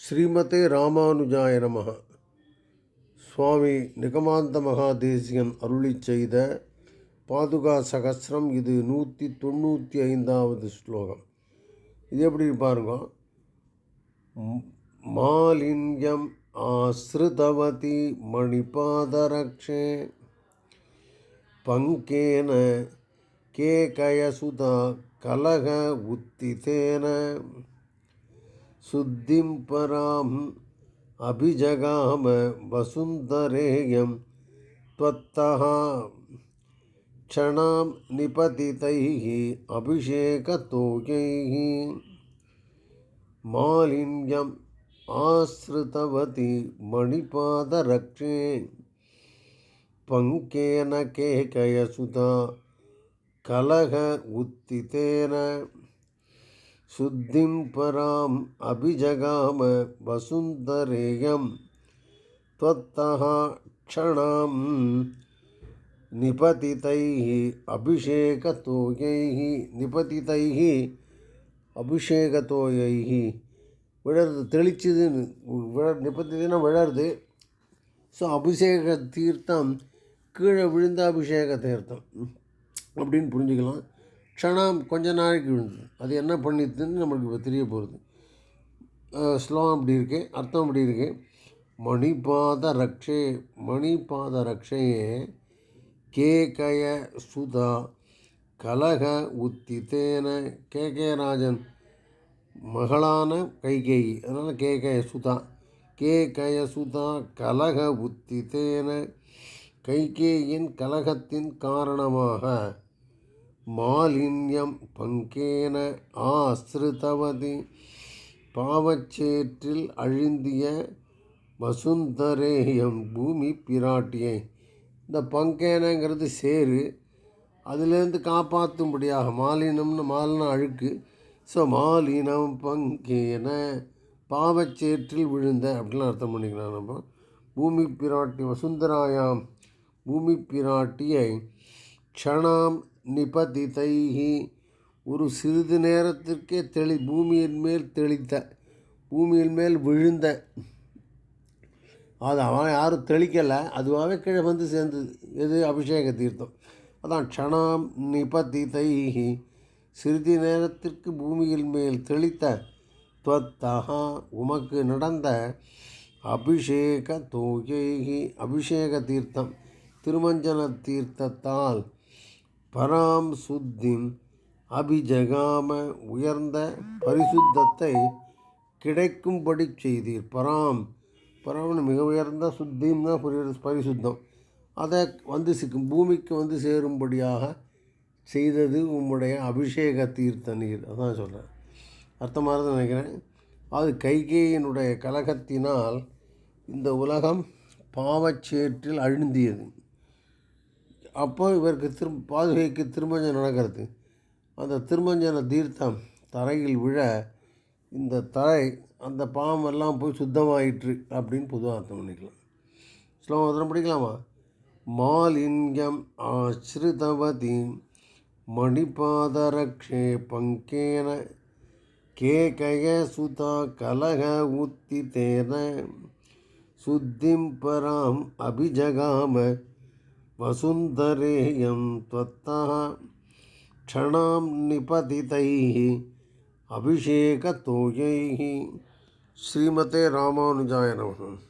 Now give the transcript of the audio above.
ஸ்ரீமதே ராமானுஜாய நமः சுவாமி நிகமாந்த மகாதேசியன் அருளி செய்த பாதுகா சகசிரம் இது நூற்றி தொண்ணூற்றி ஐந்தாவது ஸ்லோகம். இது எப்படி பாருங்க? மாலிங்கம் ஆசிருதவதி மணிபாதரக்ஷே. பங்கேன கேகயசுதா கலக உத்திதேன. शुद्धिं पराम् अभिजगाम वसुन्धरेयं त्वत्तः क्षणां निपतितैः अभिषेकतोयैः मालिन्यम् आश्रितवती मणिपादरक्षे पङ्केन केकयसुता कलह उत्थितेन शुद्धिं पराम् अभिजगाम वसुन्धरेयं त्वत्तः क्षणां निपतितैः अभिषेकतोयैः निपतितैः அபிஷேகத்தோயைஹ விழறது தெளிச்சதுன்னு விழ நிபத்தினா விழருது ஸோ அபிஷேக தீர்த்தம் கீழே விழுந்த அபிஷேக தீர்த்தம் அப்படின்னு புரிஞ்சுக்கலாம் க்ஷணம் கொஞ்ச நாளைக்கு விழுந்தது அது என்ன பண்ணித்துன்னு நம்மளுக்கு இப்போ தெரிய போகிறது ஸ்லோகம் அப்படி இருக்கு அர்த்தம் அப்படி இருக்கு. மணிபாத ரக்ஷே மணிபாத ரக்ஷையே கேகய சுதா கலக உத்தித்தேன கே ராஜன் மகளான கைகேயி அதனால் கேகய சுதா. கேகய சுதா கலக உத்தித்தேன கைகேயின் கலகத்தின் காரணமாக மாலின்யம் பங்கேன ஆசிரிதவதி பாவச்சேற்றில் அழுந்திய வசுந்தரேயம் பூமி பிராட்டியை. இந்த பங்கேனங்கிறது சேரு அதிலேருந்து காப்பாற்றும்படியாக மாலினம்னு மாலின அழுக்கு. ஸோ மாலினம் பங்கேன பாவச்சேற்றில் விழுந்த அப்படிலாம் அர்த்தம் பண்ணிக்கலாம் நம்ம. பூமி பிராட்டி வசுந்தராயாம். பூமி பிராட்டியை க்ஷணாம் நிபதிதைஹி. ஒரு சிறிது நேரத்திற்கே தெளி பூமியின் மேல் தெளித்த பூமியின் மேல் விழுந்த. அது அவன் யாரும் தெளிக்கலை. அதுவாகவே கீழே வந்து சேர்ந்தது எது? அபிஷேக தீர்த்தம். அதான் க்ஷணாம் நிபதிதைஹி. சிறிது நேரத்திற்கு பூமியில் மேல் தெளித்த துவத்தகா உமக்கு நடந்த அபிஷேக தோகைகி அபிஷேக தீர்த்தம் திருமஞ்சன தீர்த்தத்தால் பராம் சுத்திம் அபிஜகாம உயர்ந்த பரிசுத்தத்தை கிடைக்கும்படி செய்தீர். பராம் பராம்னு மிக உயர்ந்த சுத்திம்னா புரியுது பரிசுத்தம். அதை வந்து சிக்கும் பூமிக்கு வந்து சேரும்படியாக செய்தது உம்முடைய அபிஷேக தீர்த்த நீர் அதான் சொல்கிறேன் அர்த்தமாக தான் நினைக்கிறேன். அது கைகேயினுடைய கலகத்தினால் இந்த உலகம் பாவச்சேற்றில் அழுந்தியது. அப்போ இவருக்கு திரும் பாதுகைக்கு திருமஞ்சம் நடக்கிறது. அந்த திருமஞ்சன தீர்த்தம் தரையில் விழ இந்த தரை அந்த பாவமெல்லாம் போய் சுத்தமாயிற்று அப்படின்னு பொதுவாக அர்த்தம் பண்ணிக்கலாம். ஸ்லோகம் படிக்கலாமா? மாலிங்கம் ஆசிரிதவதி மணிபாதரக்ஷே பங்கேன கேகய சுதா கலக உத்திதேன சுத்திம் பராம் அபிஜகாம वसुन्धरेयं त्वत्तः क्षणां निपतितैः अभिषेकतोयैः श्रीमते रामानुजाय नमः